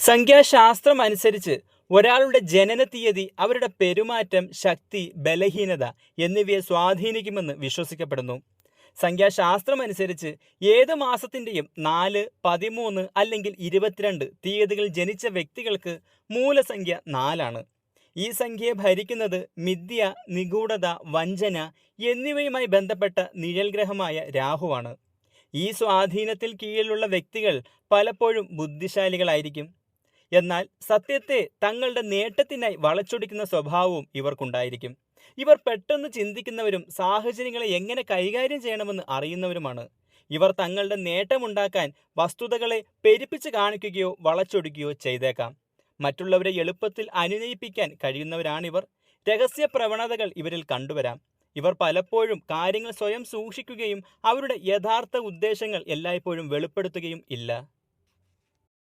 സംഖ്യാശാസ്ത്രം അനുസരിച്ച് ഒരാളുടെ ജനന തീയതി അവരുടെ പെരുമാറ്റം ശക്തി ബലഹീനത എന്നിവയെ സ്വാധീനിക്കുമെന്ന് വിശ്വസിക്കപ്പെടുന്നു. സംഖ്യാശാസ്ത്രം അനുസരിച്ച് ഏത് മാസത്തിന്റെയും നാല് പതിമൂന്ന് അല്ലെങ്കിൽ ഇരുപത്തിരണ്ട് തീയതികൾ ജനിച്ച വ്യക്തികൾക്ക് മൂലസംഖ്യ നാലാണ്. ഈ സംഖ്യയെ ഭരിക്കുന്നത് മിഥ്യ നിഗൂഢത വഞ്ചന എന്നിവയുമായി ബന്ധപ്പെട്ട നിഴൽഗ്രഹമായ രാഹുവാണ്. ഈ സ്വാധീനത്തിൽ കീഴിലുള്ള വ്യക്തികൾ പലപ്പോഴും ബുദ്ധിശാലികളായിരിക്കും. എന്നാൽ സത്യത്തെ തങ്ങളുടെ നേട്ടത്തിനായി വളച്ചൊടിക്കുന്ന സ്വഭാവവും ഇവർക്കുണ്ടായിരിക്കും. ഇവർ പെട്ടെന്ന് ചിന്തിക്കുന്നവരും സാഹചര്യങ്ങളെ എങ്ങനെ കൈകാര്യം ചെയ്യണമെന്ന് അറിയുന്നവരുമാണ്. ഇവർ തങ്ങളുടെ നേട്ടമുണ്ടാക്കാൻ വസ്തുതകളെ പെരുപ്പിച്ച് കാണിക്കുകയോ വളച്ചൊടിക്കുകയോ ചെയ്തേക്കാം. മറ്റുള്ളവരെ എളുപ്പത്തിൽ അനുനയിപ്പിക്കാൻ കഴിയുന്നവരാണിവർ. രഹസ്യ പ്രവണതകൾ ഇവരിൽ കണ്ടുവരാം. ഇവർ പലപ്പോഴും കാര്യങ്ങൾ സ്വയം സൂക്ഷിക്കുകയും അവരുടെ യഥാർത്ഥ ഉദ്ദേശങ്ങൾ എല്ലായ്പ്പോഴും വെളിപ്പെടുത്തുകയും ഇല്ല.